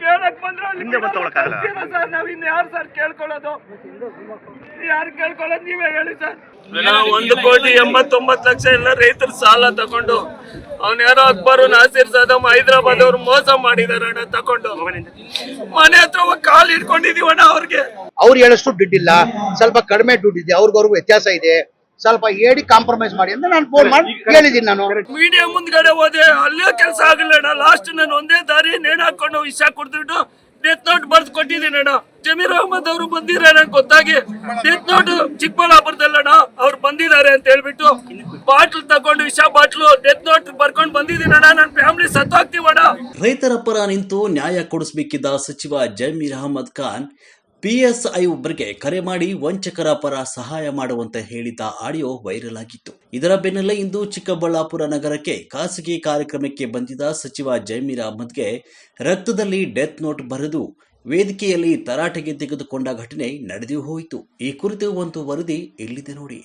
ಕೇಳಕ್ ಬಂದ್ರೆ ತಗೊಳಕ್ಕಾಗಲ್ಲ? ಬರ್ತೀರಾ ಸರ್ ನಾವ್ ಇನ್ ಯಾರು ಸರ್ ಕೇಳ್ಕೊಳ್ಳೋದು? ಯಾರು ಕೇಳ್ಕೊಳ್ಳೋದು? ನೀವೇ ಹೇಳಿ ಸರ್. ಒಂದು ಕೋಟಿ ಎಂಬತ್ತೊಂಬತ್ತು ಲಕ್ಷ ಎಲ್ಲ ರೈತರ ಸಾಲ ತಗೊಂಡು ಅವ್ನ ಯಾರೋ ಅಕ್ಬರು ನಾಸಿರ್ ಸದಮ್ ಹೈದರಾಬಾದ್ ಅವ್ರು ಮೋಸ ಮಾಡಿದಾರೆ ಅಣ್ಣ ತಗೊಂಡು. ಮನೆ ಹತ್ರ ಹೋಗಿ ಕಾಲ್ ಇಟ್ಕೊಂಡಿದೀವಣ್ಣ ಅವ್ರಿಗೆ. ಅವ್ರು ಹೇಳಷ್ಟು ದುಡ್ಡಿಲ್ಲ. ಸ್ವಲ್ಪ ಕಡಿಮೆ ದುಡ್ಡಿದೆ. ಅವ್ರಿಗವ್ರಿಗೂ ವ್ಯತ್ಯಾಸ ಇದೆ. ಸ್ವಲ್ಪ ಹೇಳಿ ಕಾಂಪ್ರಮೈಸ್ ಮಾಡಿ ಅಂತ ನಾನು ಫೋನ್ ಮಾಡಿ ಹೇಳಿದ್ದೀನಿ ನಾನು. ಮೀಡಿಯಾ ಮುಂದ್ಗಡೆ ಹೋದೆ ಅಲ್ಲೇ ಕೆಲಸ ಆಗಿಲ್ಲ ಅಣ್ಣ. ಲಾಸ್ಟ್ ನಾನು ಒಂದೇ ದಾರಿ ನೇಣ ಹಾಕೊಂಡು ವಿಷ ಕುಡ್ದಿಟ್ಟು ಡೆತ್ ನೋಟ್ ಬರ್ದು ಕೊಟ್ಟಿದ್ದೀನಿ ಅಣ್ಣ. ಜಮೀರ್ ಅಹಮದ್ ಅವರು ಬಂದಿದ್ದಾರೆ ಗೊತ್ತಾಗಿ. ಡೆತ್ ನೋಟ್ ಚಿಕ್ಕಬಳ್ಳಾಪುರದಲ್ಲಣ್ಣ ಅವ್ರು ಬಂದಿದ್ದಾರೆ ಅಂತ ಹೇಳ್ಬಿಟ್ಟು ಬಾಟ್ಲ್ ತಗೊಂಡು ವಿಷ ಬಾಟ್ಲು ಡೆತ್ ನೋಟ್ ಬರ್ಕೊಂಡು ಬಂದಿದ್ದೀನಿ ಅಣ್ಣ. ನನ್ನ ಫ್ಯಾಮಿಲಿ ಸತ್ತೋಗ್ತೀವಣ್ಣ. ರೈತರ ಪರ ನಿಂತು ನ್ಯಾಯ ಕೊಡಿಸಬೇಕಿದ್ದ ಸಚಿವ ಜಮೀರ್ ಅಹಮದ್ ಖಾನ್ ಪಿಎಸ್ಐ ಒಬ್ಬರಿಗೆ ಕರೆ ಮಾಡಿ ವಂಚಕರ ಪರ ಸಹಾಯ ಮಾಡುವಂತೆ ಹೇಳಿದ್ದ ಆಡಿಯೋ ವೈರಲ್ ಆಗಿತ್ತು. ಇದರ ಬೆನ್ನಲ್ಲೇ ಇಂದು ಚಿಕ್ಕಬಳ್ಳಾಪುರ ನಗರಕ್ಕೆ ಖಾಸಗಿ ಕಾರ್ಯಕ್ರಮಕ್ಕೆ ಬಂದಿದ್ದ ಸಚಿವ ಜಮೀರ್ ಅಹಮದ್ಗೆ ರಕ್ತದಲ್ಲಿ ಡೆತ್ ನೋಟ್ ಬರೆದು ವೇದಿಕೆಯಲ್ಲಿ ತರಾಟೆಗೆ ತೆಗೆದುಕೊಂಡ ಘಟನೆ ನಡೆದು ಹೋಯಿತು. ಈ ಕುರಿತು ಒಂದು ವರದಿ ಇಲ್ಲಿದೆ ನೋಡಿ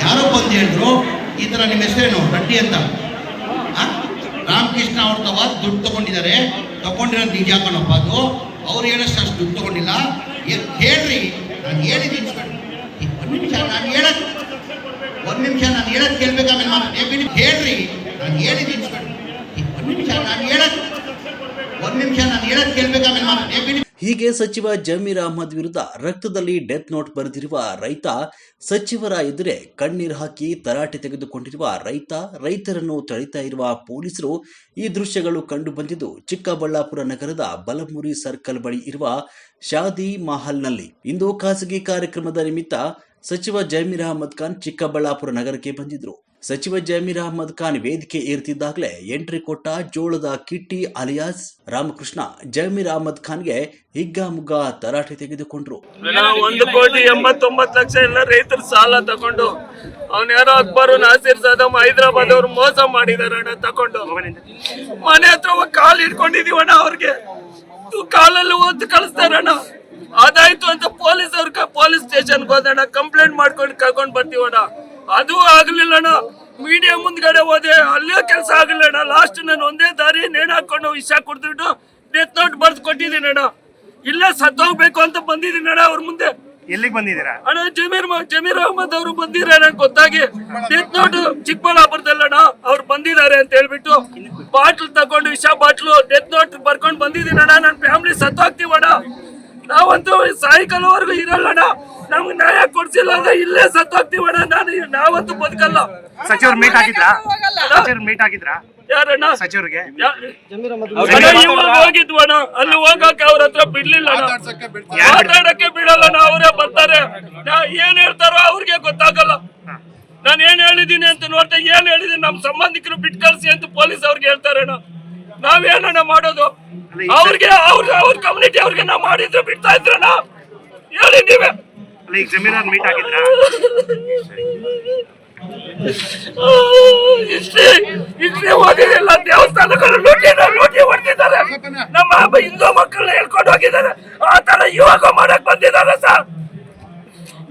ಯಾರೋ ಬಂದು ಹೇಳಿದ್ರು ಈ ಥರ ನಿಮ್ಮ ಹೆಸರೇನು? ರೆಡ್ಡಿ ಅಂತ. ರಾಮಕೃಷ್ಣ ಅವ್ರ ತವ ದುಡ್ಡು ತಗೊಂಡಿದ್ದಾರೆ. ತಗೊಂಡಿರೋ ನಿಜ ಕಣಪ್ಪ ಅದು. ಅವ್ರು ಏನಷ್ಟು ಅಷ್ಟು ದುಡ್ಡು ತಗೊಂಡಿಲ್ಲ. ಹೇಳ್ರಿ, ನಾನು ಹೇಳಿದ್ದೀನಿ ಒಂದು ನಿಮಿಷ, ನಾನು ಹೇಳಕ್ ಒಂದು ನಿಮಿಷ, ನಾನು ಹೇಳಕ್ ಏ ಬಿಡಿ ಹೇಳ್ರಿ, ನಾನು ಹೇಳಿದ್ದೀನಿ ಒಂದು ನಿಮಿಷ, ನಾನು ಹೇಳಕ್ ಒಂದು ನಿಮಿಷ, ನಾನು ಹೇಳಕ್ ಏ ಬಿಡಿ ಹೀಗೆ ಸಚಿವ ಜಮೀರ್ ಅಹಮದ್ ವಿರುದ್ಧ ರಕ್ತದಲ್ಲಿ ಡೆತ್ ನೋಟ್ ಬರೆದಿರುವ ರೈತ, ಸಚಿವರ ಎದುರೇ ಕಣ್ಣೀರು ಹಾಕಿ ತರಾಟೆ ತೆಗೆದುಕೊಂಡಿರುವ ರೈತ, ರೈತರನ್ನು ತಳಿತಾ ಇರುವ ಪೊಲೀಸರು ಈ ದೃಶ್ಯಗಳು ಕಂಡು ಬಂದಿದ್ದು ಚಿಕ್ಕಬಳ್ಳಾಪುರ ನಗರದ ಬಲಮುರಿ ಸರ್ಕಲ್ ಬಳಿ ಇರುವ ಶಾದಿ ಮಹಲ್ನಲ್ಲಿ. ಇಂದು ಖಾಸಗಿ ಕಾರ್ಯಕ್ರಮದ ನಿಮಿತ್ತ ಸಚಿವ ಜಮೀರ್ ಅಹಮದ್ ಖಾನ್ ಚಿಕ್ಕಬಳ್ಳಾಪುರ ನಗರಕ್ಕೆ ಬಂದಿದ್ರು. ಸಚಿವ ಜಮೀರ್ ಅಹಮದ್ ಖಾನ್ ವೇದಿಕೆ ಏರ್ತಿದ್ದಾಗಲೇ ಎಂಟ್ರಿ ಕೊಟ್ಟ ಜೋಳದ ಕಿಟ್ಟಿ ಅಲಿಯಾಸ್ ರಾಮಕೃಷ್ಣ ಜಮೀರ್ ಅಹಮದ್ ಖಾನ್ಗೆ ಹಿಗ್ಗಾಮುಗ್ಗ ತರಾಟೆ ತೆಗೆದುಕೊಂಡ್ರು. ಒಂದು ಕೋಟಿ ಎಂಬತ್ತೊಂಬತ್ತು ಲಕ್ಷ ಎಲ್ಲ ರೈತರ ಸಾಲ ತಗೊಂಡು ಅವನ ಯಾರೋ ಅಕ್ಬರ್, ನಾಸಿರ್ ಸಾದಮ್, ಹೈದರಾಬಾದ್ ಅವ್ರು ಮೋಸ ಮಾಡಿದಾರೆ ಅಣ್ಣ, ತಗೊಂಡು. ಮನೆ ಹತ್ರ ಕಾಲ್ ಇಟ್ಕೊಂಡಿದೀವಣ್ಣ ಅವ್ರಿಗೆ. ಕಾಲಲ್ಲಿ ಒದ್ದು ಕಳಿಸ್ತಾರಣ್ಣ ಅದಾಯ್ತು ಅಂತ ಪೊಲೀಸ್ ಅವ್ರ ಪೊಲೀಸ್ ಸ್ಟೇಷನ್ಗೆ ಹೋದಣ್ಣ ಕಂಪ್ಲೇಂಟ್ ಮಾಡ್ಕೊಂಡು ಕರ್ಕೊಂಡು ಬರ್ತೀವಣ್ಣ. ಅದು ಆಗ್ಲಿಲ್ಲಣ್ಣ. ಮೀಡಿಯಾ ಮುಂದ್ಗಡೆ ಹೋದೆ. ಅಲ್ಲೇ ಕೆಲಸ ಆಗಿಲ್ಲಣ್ಣ ಲಾಸ್ಟ್ ನಾನು ಒಂದೇ ದಾರಿ ನೇಣ ಹಾಕೊಂಡು ವಿಷ ಕುಡ್ದಿಟ್ಟು ಡೆತ್ ನೋಟ್ ಬರ್ದು ಕೊಟ್ಟಿದ್ದೀನಿ ಅಣ್ಣ. ಇಲ್ಲ ಸತ್ತೋಗ್ಬೇಕು ಅಂತ ಬಂದಿದ್ದೀನಿ ಅಣ್ಣ ಅವ್ರ ಮುಂದೆ. ಎಲ್ಲಿಗೆ ಬಂದಿದ್ದೀರಾ? ಅಣ್ಣ ಜಮೀರ್ ಜಮೀರ್ ಅಹಮದ್ ಅವರು ಬಂದಿದ್ದಾರೆ ಗೊತ್ತಾಗಿ. ಡೆತ್ ನೋಟ್ ಚಿಕ್ಕಬಳ್ಳಾಪುರದಲ್ಲಣ್ಣ ಅವ್ರು ಬಂದಿದ್ದಾರೆ ಅಂತ ಹೇಳ್ಬಿಟ್ಟು ಬಾಟ್ಲ್ ತಗೊಂಡು ವಿಷ ಬಾಟ್ಲು ಡೆತ್ ನೋಟ್ ಬರ್ಕೊಂಡು ಬಂದಿದ್ದೀನಿ ಅಣ್ಣ. ನನ್ನ ಫ್ಯಾಮಿಲಿ ಸತ್ತೋಗ್ತೀವಣ್ಣ. ನಾವಂತೂ ಸಾಯಂಕಾಲವರೆಗೂ ಇರಲ್ಲಣ್ಣ ನಮ್ಗೆ ನ್ಯಾಯ ಕೊಡ್ಸಿಲ್ಲ ಅಂದ್ರೆ ಇಲ್ಲೇ ಸತ್ತೋಗ್ತೀವಣ್ಣ. ನಾನು ನಾವಂತೂ ಬದುಕಲ್ಲ. ಸಚಿವರು ಮೀಟ್ ಆಗಿದ್ರಾ? ಸಚಿವರು ಮೀಟ್ ಆಗಿದ್ರಾ? ಯಾರಣ್ಣ? ಸಚಿವರಿಗೆ? ಯಾ- ಇವಾಗ ಹೋಗಿದ್ವಣ್ಣ ಅಲ್ಲಿ ಹೋಗಕ್ಕೆ ಅವ್ರ ಹತ್ರ ಬಿಡ್ಲಿಲ್ಲ ಅಣ್ಣ. ಮಾತಾಡಕ್ಕೆ ಬಿಡಲ್ಲ ಅವರೇ ಬರ್ತಾರೆ. ನಾ ಏನ್ ಹೇಳ್ತಾರೋ ಅವ್ರಿಗೆ ಗೊತ್ತಾಗಲ್ಲ. ನಾನು ಏನ್ ಹೇಳಿದೀನಿ ಅಂತ ನೋಡ್ತಾ ಏನ್ ಹೇಳಿದೀನಿ ನಮ್ ಸಂಬಂಧಿಕರು ಬಿಟ್ ಕಳ್ಸಿ ಅಂತ ಪೊಲೀಸ್ ಅವ್ರಿಗೆ ಹೇಳ್ತಾರೆ ನಾವೇನಣ್ಣ ಮಾಡೋದು? ಅವ್ರಿಗೆ ಅವ್ರ ಅವ್ರ ಕಮ್ಯುನಿಟಿ ಅವ್ರಿಗೆ ನಾವು ಮಾಡಿದ್ರು ಬಿಡ್ತಾ ಇದ್ರ ಹೇಳಿ ನೀವೇ. ಈಗ ಜಮೀರ್ ಮೀಟ್ ಆಗಿದ್ರಾ? ಇಷ್ಟೇ ಇಷ್ಟೇ ಹೋಗಿರಲಿಲ್ಲ. ದೇವಸ್ಥಾನಗಳು ಲೂಟಿ ಲೂಟಿ ಹೊಡೆದಿದ್ದಾರೆ. ನಮ್ಮ ಹಿಂದೂ ಮಕ್ಕಳನ್ನ ಹೇಳ್ಕೊಂಡು ಹೋಗಿದ್ದಾರೆ. ಆ ತರ ಇವಾಗ ಮಾಡಕ್ ಬಂದಿದ್ದಾರೆ ಸರ್.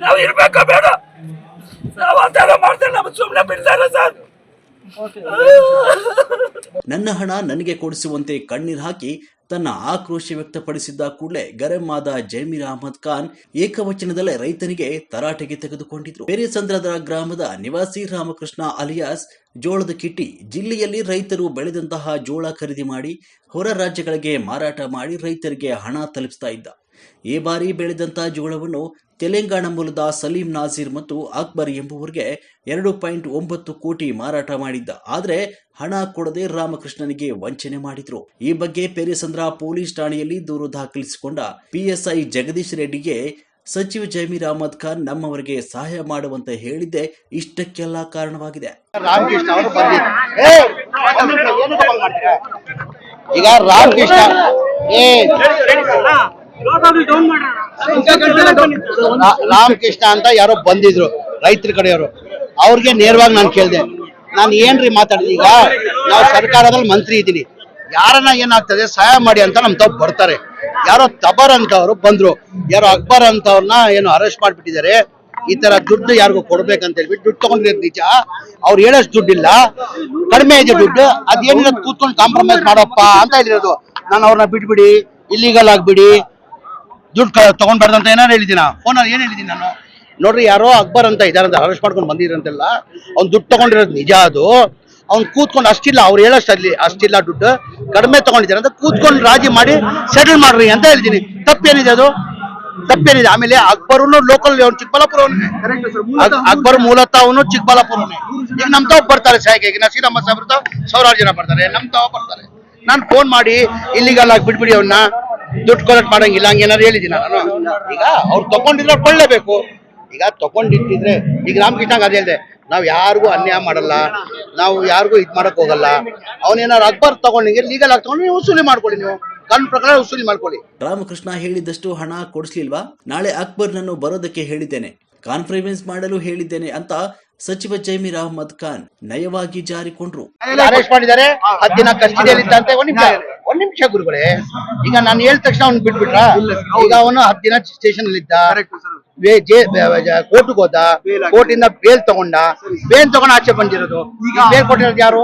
ನಾವು ಇರ್ಬೇಕಾ ಬೇಡ. ನಾವು ಆ ತರ ಮಾಡ್ತಾರೆ ನಮ್ಗೆ ಸುಮ್ಮನೆ ಬಿಡ್ತಾರೆ ಸರ್. ನನ್ನ ಹಣ ನನಗೆ ಕೊಡಿಸುವಂತೆ ಕಣ್ಣೀರ್ ಹಾಕಿ ತನ್ನ ಆಕ್ರೋಶ ವ್ಯಕ್ತಪಡಿಸಿದ್ದ ಕೂಡಲೇ ಗರಂ ಆದ ಜಮೀರ್ ಅಹಮದ್ ಖಾನ್ ಏಕವಚನದಲ್ಲೇ ರೈತನಿಗೆ ತರಾಟೆಗೆ ತೆಗೆದುಕೊಂಡಿದ್ರು. ಬೇರೆಸಂದ್ರದ ಗ್ರಾಮದ ನಿವಾಸಿ ರಾಮಕೃಷ್ಣ ಅಲಿಯಾಸ್ ಜೋಳದ ಕಿಟ್ಟಿ ಜಿಲ್ಲೆಯಲ್ಲಿ ರೈತರು ಬೆಳೆದಂತಹ ಜೋಳ ಖರೀದಿ ಮಾಡಿ ಹೊರ ರಾಜ್ಯಗಳಿಗೆ ಮಾರಾಟ ಮಾಡಿ ರೈತರಿಗೆ ಹಣ ತಲುಪಿಸ್ತಾ ಇದ್ದ. ಈ ಬಾರಿ ಬೆಳೆದಂತಹ ಜೋಳವನ್ನು ತೆಲಂಗಾಣ ಮೂಲದ ಸಲೀಂ ನಾಜೀರ್ ಮತ್ತು ಅಕ್ಬರ್ ಎಂಬುವರಿಗೆ ಎರಡು ಪಾಯಿಂಟ್ ಒಂಬತ್ತು ಕೋಟಿ ಮಾರಾಟ ಮಾಡಿದ್ದ ಆದರೆ ಹಣ ಕೊಡದೆ ರಾಮಕೃಷ್ಣನಿಗೆ ವಂಚನೆ ಮಾಡಿದ್ರು ಈ ಬಗ್ಗೆ ಪೇರಿಸಂದ್ರ ಪೊಲೀಸ್ ಠಾಣೆಯಲ್ಲಿ ದೂರು ದಾಖಲಿಸಿಕೊಂಡ ಪಿಎಸ್ಐ ಜಗದೀಶ್ ರೆಡ್ಡಿಗೆ ಸಚಿವ ಜಮೀರ್ ಅಹಮದ್ ಖಾನ್ ನಮ್ಮವರಿಗೆ ಸಹಾಯ ಮಾಡುವಂತೆ ಹೇಳಿದ್ದೆ ಇಷ್ಟಕ್ಕೆಲ್ಲ ಕಾರಣವಾಗಿದೆ? ಈಗ ರಾಮಕೃಷ್ಣ ರಾಮಕೃಷ್ಣ ಅಂತ ಯಾರೋ ಬಂದಿದ್ರು ರೈತರ ಕಡೆಯವರು. ಅವ್ರಿಗೆ ನೇರವಾಗಿ ನಾನು ಕೇಳಿದೆ. ನಾನು ಏನ್ರಿ ಮಾತಾಡಿದೆ? ಈಗ ನಾವು ಸರ್ಕಾರದಲ್ಲಿ ಮಂತ್ರಿ ಇದ್ದೀನಿ. ಯಾರನ್ನ ಏನಾಗ್ತದೆ ಸಹಾಯ ಮಾಡಿ ಅಂತ ನಮ್ ತಪ್ಪು ಬರ್ತಾರೆ. ಯಾರೋ ತಬರ್ ಅಂತ ಅವರು ಬಂದ್ರು. ಯಾರೋ ಅಕ್ಬರ್ ಅಂತ ಅವ್ರನ್ನ ಏನು ಅರೆಸ್ಟ್ ಮಾಡ್ಬಿಟ್ಟಿದ್ದಾರೆ. ಈ ತರ ದುಡ್ಡು ಯಾರಿಗೂ ಕೊಡ್ಬೇಕಂತ ಹೇಳ್ಬಿಟ್ಟು ದುಡ್ಡು ತಗೊಂಡಿರೋದು ನಿಜ. ಅವ್ರು ಹೇಳೋಷ್ಟು ದುಡ್ಡಿಲ್ಲ. ಕಡಿಮೆ ಇದೆ ದುಡ್ಡು. ಅದೇನಿರೋದು ಕೂತ್ಕೊಂಡು ಕಾಂಪ್ರಮೈಸ್ ಮಾಡಪ್ಪ ಅಂತ ಹೇಳಿರೋದು. ನಾನು ಅವ್ರನ್ನ ಬಿಟ್ಬಿಡಿ. ಇಲ್ಲಿಗಲ್ ಆಗ್ಬಿಡಿ. ದುಡ್ಡು ತಗೊಂಡ್ಬಾರ್ದು ಅಂತ ಏನಾರು ಹೇಳಿದಿನಾ ಫೋನಲ್ಲಿ ಏನ್ ಹೇಳಿದ್ದೀನಿ ನಾನು? ನೋಡ್ರಿ ಯಾರೋ ಅಕ್ಬರ್ ಅಂತ ಇದಾರಂತ ಅರೆಸ್ಟ್ ಮಾಡ್ಕೊಂಡು ಬಂದಿರಂತೆಲ್ಲ ಅವ್ನು ದುಡ್ಡು ತಗೊಂಡಿರೋದು ನಿಜ ಅದು. ಅವ್ನು ಕೂತ್ಕೊಂಡು ಅಷ್ಟಿಲ್ಲ ಅವ್ರು ಹೇಳೋಷ್ಟು ಅಲ್ಲಿ ಅಷ್ಟಿಲ್ಲ ದುಡ್ಡು ಕಡಿಮೆ ತಗೊಂಡಿದ್ದಾರೆ ಅಂತ ಕೂತ್ಕೊಂಡು ರಾಜಿ ಮಾಡಿ ಸೆಟಲ್ ಮಾಡ್ರಿ ಅಂತ ಹೇಳ್ತೀನಿ ತಪ್ಪೇನಿದೆ ಅದು? ತಪ್ಪೇನಿದೆ. ಆಮೇಲೆ ಅಕ್ಬರ್ನು ಲೋಕಲ್ ಅವ್ನು ಚಿಕ್ಕಬಳ್ಳಾಪುರ ಅಕ್ಬರ್ ಮೂಲತಃ ಅವನು ಚಿಕ್ಕಬಳ್ಳಾಪುರನೇ. ಈಗ ನಮ್ ತಾವ್ ಬರ್ತಾರೆ ಸಾಯಿಗೆ ಈಗ ನಸೀರಮ್ಮ ಸಾಹೇಬ್ರ ತಾವ್ ಸಾವಿರಾರು ಜನ ಬರ್ತಾರೆ. ನಮ್ ತಾವ್ ಬರ್ತಾರೆ. ನಾನು ಫೋನ್ ಮಾಡಿ ಇಲ್ಲಿಗಲ್ಲ ಬಿಟ್ಬಿಡಿ ಅವನ್ನ ದುಡ್ಡು ಕಲೆಕ್ಟ್ ಮಾಡಂಗಿಲ್ಲ ಹಂಗೇನಾರು ಹೇಳಿದ್ದೀನಿ ನಾನು? ಈಗ ಅವ್ರು ತಗೊಂಡಿದ್ರೆ ಕೊಳ್ಳೇಬೇಕು. ಈಗ ತಗೊಂಡಿಟ್ಟಿದ್ರೆ ಈಗ ರಾಮಕೃಷ್ಣ ಅದೇ ಹೇಳಿದೆ, ನಾವ್ ಯಾರಿಗೂ ಅನ್ಯಾಯ ಮಾಡಲ್ಲ, ನಾವು ಯಾರಿಗೂ ಇದ್ ಮಾಡಕ್ ಹೋಗಲ್ಲ. ಅವನೇನಾರು ಅಕ್ಬರ್ ತಗೊಂಡಿಗೆ ಲೀಗಲ್ ಆಗಿ ತಗೊಂಡು ನೀವು ವಸೂಲಿ ಮಾಡ್ಕೊಳ್ಳಿ ನೀವು. ಕಾನೂನು ಪ್ರಕಾರ ವಸೂಲಿ ಮಾಡ್ಕೊಳ್ಳಿ. ರಾಮಕೃಷ್ಣ ಹೇಳಿದಷ್ಟು ಹಣ ಕೊಡಿಸ್ಲಿಲ್ವಾ? ನಾಳೆ ಅಕ್ಬರ್ನನ್ನು ಬರೋದಕ್ಕೆ ಹೇಳಿದ್ದೇನೆ. ಕಾನ್ಫರೆನ್ಸ್ ಮಾಡಲು ಹೇಳಿದ್ದೇನೆ ಅಂತ ಸಚಿವ ಜಮೀರ್ ಅಹಮದ್ ಖಾನ್ ನಯವಾಗಿ ಜಾರಿಕೊಂಡ್ರು. ಅರೆಸ್ಟ್ ಮಾಡಿದ್ದಾರೆ? ಹತ್ತು ದಿನ ಕಸ್ಟಡಿಯಲ್ಲಿ ಇದ್ದಂತೆ ಒಂದ್ ನಿಮಿಷ ಒಂದ್ ನಿಮಿಷ ಗುರುಗಳೇ. ಈಗ ನಾನು ಹೇಳಿದ ತಕ್ಷಣ ಅವ್ನು ಬಿಟ್ಬಿಟ್ರ? ಈಗ ಅವನು ಹತ್ತು ದಿನ ಸ್ಟೇಷನ್ ಅಲ್ಲಿ ಇದ್ದ ಕೋರ್ಟ್ಗೆ ಹೋದ ಕೋರ್ಟ್ ಇಂದ ಬೇಲ್ ತಗೊಂಡ ಬೇಲ್ ತಗೊಂಡು ಆಚೆ ಬಂದಿರೋದು. ಈಗ ಬೇಲ್ ಕೊಟ್ಟಿರೋದು ಯಾರು?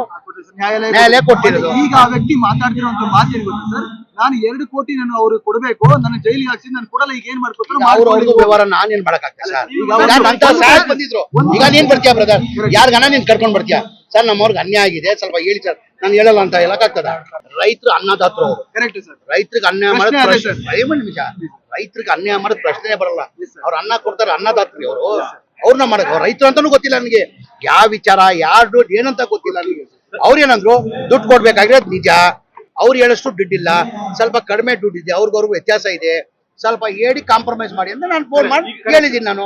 ನ್ಯಾಯಾಲಯ ಕೊಟ್ಟಿರೋದು. ಈಗ ಆ ವ್ಯಕ್ತಿ ಮಾತಾಡ್ತಿರೋಂತ ಮಾತು ಗೊತ್ತಾ ಸರ್? ನಾನು ಎರಡು ಕೋಟಿ ನಾನು ಅವ್ರಿಗೆ ಕೊಡಬೇಕು ನನ್ನ ಜೈಲಿಗೆ ಹಾಕ್ಸಿ ನಾನು ಕೊಡಲ್ಲ ಈಗ ಏನ್ ಮಾಡ್ಬೇಕು ವ್ಯವಹಾರ ನಾನೇನ್ ಮಾಡಕ್ಕಾಗ್ತದೆ ಬಂದಿದ್ರು. ಈಗ ನೀನ್ ಬರ್ತೀಯ ಬ್ರದರ್ ಯಾರ್ಗನ ನೀನ್ ಕರ್ಕೊಂಡ್ ಬರ್ತೀಯ? ಸರ್ ನಮ್ಮವ್ರಿಗೆ ಅನ್ಯಾಯ ಆಗಿದೆ ಸ್ವಲ್ಪ ಹೇಳಿ ಸರ್. ನಾನು ಹೇಳಲ್ಲ ಅಂತ ಹೇಳಕ್ಕಾಗ್ತದ? ರೈತರು ಅನ್ನದಾತರು ಕರೆಕ್ಟ್ ಸರ್. ರೈತರಿಗೆ ಅನ್ಯಾಯ ಮಾಡೋದು ನಿಮಿಷ. ರೈತರಿಗೆ ಅನ್ಯಾಯ ಮಾಡೋದು ಪ್ರಶ್ನೆ ಬರಲ್ಲ. ಅವ್ರ ಅನ್ನ ಕೊಡ್ತಾರೆ ಅನ್ನದಾತ್ರಿ ಅವರು. ಅವ್ರನ್ನ ಮಾಡಕ್ ರೈತರು ಅಂತಾನು ಗೊತ್ತಿಲ್ಲ ನನಗೆ. ಯಾವ ವಿಚಾರ ಯಾರು ದುಡ್ಡು ಏನಂತ ಗೊತ್ತಿಲ್ಲ ನನಗೆ. ಅವ್ರೇನಂದ್ರು ದುಡ್ಡು ಕೊಡ್ಬೇಕಾಗಿರೋದು ನಿಜ. ಅವ್ರು ಹೇಳಷ್ಟು ದುಡ್ಡಿಲ್ಲ ಸ್ವಲ್ಪ ಕಡಿಮೆ ದುಡ್ಡಿದೆ ಅವ್ರಿಗವ್ರಿಗೂ ವ್ಯತ್ಯಾಸ ಇದೆ ಸ್ವಲ್ಪ ಹೇಳಿ ಕಾಂಪ್ರಮೈಸ್ ಮಾಡಿ ಅಂತ ನಾನು ಫೋನ್ ಮಾಡಿ ಹೇಳಿದ್ದೀನಿ ನಾನು.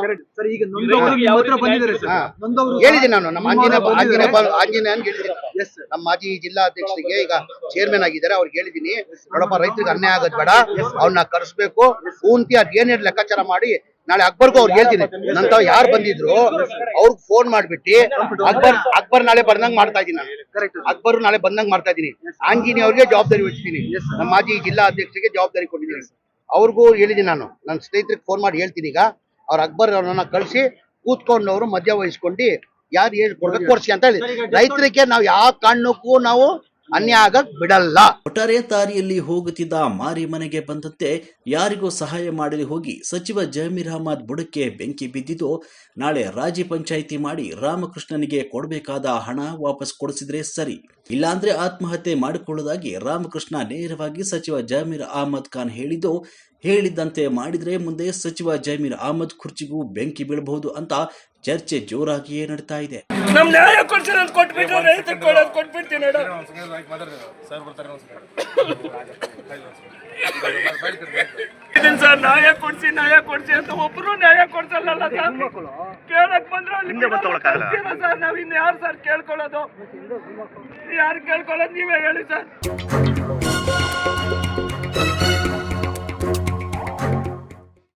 ಹೇಳಿದ್ದೀನಿ ನಾನು ನಮ್ಮ ಆಂಜನೇಯ ಆಂಜನೇಯ ಹೇಳಿದ್ದೀನಿ ನಮ್ಮ ಮಾಜಿ ಜಿಲ್ಲಾಧ್ಯಕ್ಷರಿಗೆ ಈಗ ಚೇರ್ಮನ್ ಆಗಿದ್ದಾರೆ ಅವ್ರಿಗೆ ಹೇಳಿದ್ದೀನಿ ನೋಡಪ್ಪ ರೈತರಿಗೆ ಅನ್ಯಾಯ ಆಗೋದ್ ಬೇಡ. ಅವ್ರನ್ನ ಕರೆಸ್ಬೇಕು. ಕೂಂತಿ ಅದ್ ಏನೇನ್ ಲೆಕ್ಕಾಚಾರ ಮಾಡಿ ನಾಳೆ ಅಕ್ಬರ್ಗೂ ಅವ್ರು ಹೇಳ್ತೀನಿ. ನಂತ ಯಾರು ಬಂದಿದ್ರು ಅವ್ರಿಗೆ ಫೋನ್ ಮಾಡ್ಬಿಟ್ಟು ಅಕ್ಬರ್ ಅಕ್ಬರ್ ನಾಳೆ ಬಂದಂಗ್ ಮಾಡ್ತಾ ಇದ್ದೀನಿ ನಾನು. ಅಕ್ಬರ್ ನಾಳೆ ಬಂದಂಗ್ ಮಾಡ್ತಾ ಇದ್ದೀನಿ ಆಂಜಿನಿ ಅವ್ರಿಗೆ ಜವಾಬ್ದಾರಿ ವಹಿಸ್ತೀನಿ. ನಮ್ಮ ಮಾಜಿ ಜಿಲ್ಲಾ ಅಧ್ಯಕ್ಷರಿಗೆ ಜವಾಬ್ದಾರಿ ಕೊಟ್ಟಿದ್ದೀನಿ. ಅವ್ರಿಗೂ ಹೇಳಿದ್ದೀನಿ ನಾನು. ನನ್ನ ಸ್ನೇಹಿತರಿಗೆ ಫೋನ್ ಮಾಡಿ ಹೇಳ್ತೀನಿ ಈಗ. ಅವ್ರ ಅಕ್ಬರ್ ಅವ್ರನ್ನ ಕಳಿಸಿ ಕೂತ್ಕೊಂಡವ್ರು ಮಧ್ಯ ವಹಿಸ್ಕೊಂಡು ಯಾರು ಹೇಳ್ಕೊಡ್ಬೇಕು ಕೊಡ್ಬೇಕು ಕೊಡ್ಸಿ ಅಂತ ಹೇಳಿ. ರೈತರಿಗೆ ನಾವು ಯಾವ ಕಾರಣಕ್ಕೂ ನಾವು ಆಗಕ್ ಬಿಡಲ್ಲ. ಒಟ್ಟಾರೆ ದಾರಿಯಲ್ಲಿ ಹೋಗುತ್ತಿದ್ದ ಮಾರಿ ಮನೆಗೆ ಬಂದಂತೆ ಯಾರಿಗೂ ಸಹಾಯ ಮಾಡಲು ಹೋಗಿ ಸಚಿವ ಜಮೀರ್ ಅಹಮದ್ ಬುಡಕ್ಕೆ ಬೆಂಕಿ ಬಿದ್ದಿದ್ದು, ನಾಳೆ ರಾಜಿ ಪಂಚಾಯಿತಿ ಮಾಡಿ ರಾಮಕೃಷ್ಣನಿಗೆ ಕೊಡಬೇಕಾದ ಹಣ ವಾಪಸ್ ಕೊಡಿಸಿದ್ರೆ ಸರಿ. ಇಲ್ಲಾಂದ್ರೆ ಆತ್ಮಹತ್ಯೆ ಮಾಡಿಕೊಳ್ಳುವುದಾಗಿ ರಾಮಕೃಷ್ಣ ನೇರವಾಗಿ ಸಚಿವ ಜಮೀರ್ ಅಹಮದ್ ಖಾನ್ ಹೇಳಿದ್ದು, ಹೇಳಿದ್ದಂತೆ ಮಾಡಿದ್ರೆ ಮುಂದೆ ಸಚಿವ ಜಮೀರ್ ಅಹಮದ್ ಕುರ್ಚಿಗೂ ಬೆಂಕಿ ಬೀಳಬಹುದು ಅಂತ ಚರ್ಚೆ ಜೋರಾಗಿಯೇ ನಡೀತಾ ಇದೆ. ನಮ್ ನ್ಯಾಯ ಕೊಡ್ಸಿರೋದು ಕೊಟ್ಬಿಟ್ಟು ರೈತರಿಗೆ ಕೊಡೋದು ಕೊಟ್ಬಿಡ್ತೀನಿ. ಇದೀನಿ ಸರ್ ನ್ಯಾಯ ಕೊಡ್ಸಿ ನ್ಯಾಯ ಕೊಡ್ಸಿ ಅಂತ ಒಬ್ರು ನ್ಯಾಯ ಕೊಡ್ಸಲ್ಲ ಸರ್? ಕೇಳಕ್ ಬಂದ್ರೆ ಅಲ್ಲಿ. ಬರ್ತೀರಾ ಸರ್? ನಾವ್ ಇನ್ ಯಾರು ಸರ್ ಕೇಳ್ಕೊಳ್ಳೋದು? ಯಾರು ಕೇಳ್ಕೊಳ್ಳೋದು? ನೀವೇ ಹೇಳಿ ಸರ್.